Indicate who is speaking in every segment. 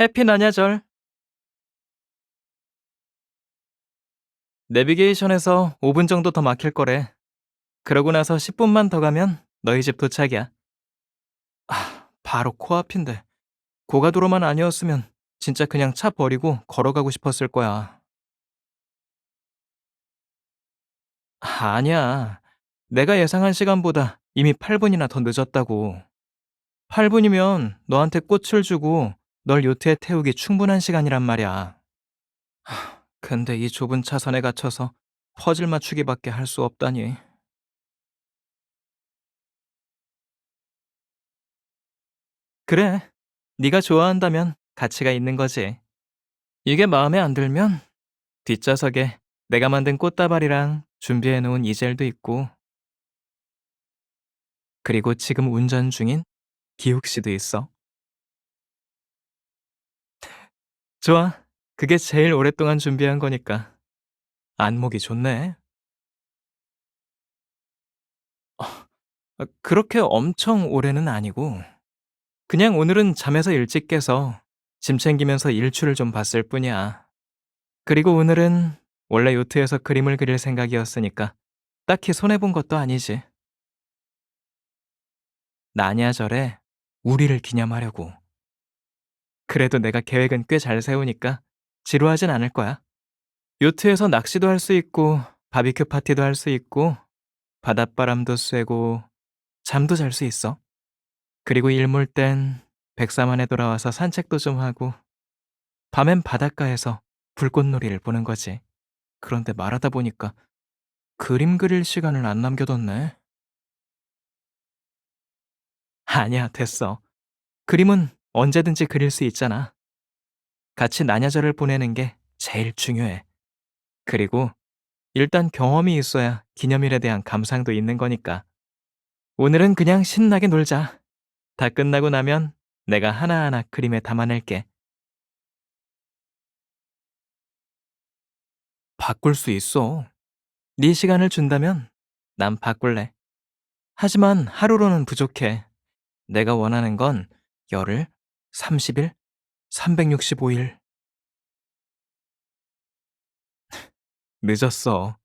Speaker 1: 해피 나냐절. 내비게이션에서 5분 정도 더 막힐 거래. 그러고 나서 10분만 더 가면 너희 집 도착이야. 아, 바로 코앞인데. 고가도로만 아니었으면 진짜 그냥 차 버리고 걸어가고 싶었을 거야. 아, 아니야. 내가 예상한 시간보다 이미 8분이나 더 늦었다고. 8분이면 너한테 꽃을 주고 널 요트에 태우기 충분한 시간이란 말이야. 하, 근데 이 좁은 차선에 갇혀서 퍼즐 맞추기밖에 할 수 없다니. 그래. 네가 좋아한다면 가치가 있는 거지. 이게 마음에 안 들면 뒷좌석에 내가 만든 꽃다발이랑 준비해 놓은 이젤도 있고 그리고 지금 운전 중인 기욱 씨도 있어. 좋아. 그게 제일 오랫동안 준비한 거니까. 안목이 좋네. 아, 그렇게 엄청 오래는 아니고 그냥 오늘은 잠에서 일찍 깨서 짐 챙기면서 일출을 좀 봤을 뿐이야. 그리고 오늘은 원래 요트에서 그림을 그릴 생각이었으니까 딱히 손해본 것도 아니지. 나냐절에 우리를 기념하려고. 그래도 내가 계획은 꽤 잘 세우니까 지루하진 않을 거야. 요트에서 낚시도 할 수 있고 바비큐 파티도 할 수 있고 바닷바람도 쐬고 잠도 잘 수 있어. 그리고 일몰 땐 백사만에 돌아와서 산책도 좀 하고 밤엔 바닷가에서 불꽃놀이를 보는 거지. 그런데 말하다 보니까 그림 그릴 시간을 안 남겨뒀네. 아니야, 됐어. 그림은 언제든지 그릴 수 있잖아. 같이 나냐절을 보내는 게 제일 중요해. 그리고 일단 경험이 있어야 기념일에 대한 감상도 있는 거니까. 오늘은 그냥 신나게 놀자. 다 끝나고 나면 내가 하나하나 그림에 담아낼게. 바꿀 수 있어. 네 시간을 준다면 난 바꿀래. 하지만 하루로는 부족해. 내가 원하는 건 열흘, 30일, 365일. 늦었어.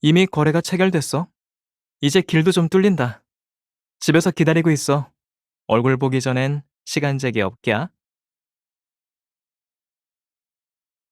Speaker 1: 이미 거래가 체결됐어. 이제 길도 좀 뚫린다. 집에서 기다리고 있어. 얼굴 보기 전엔 시간 제기 없게야.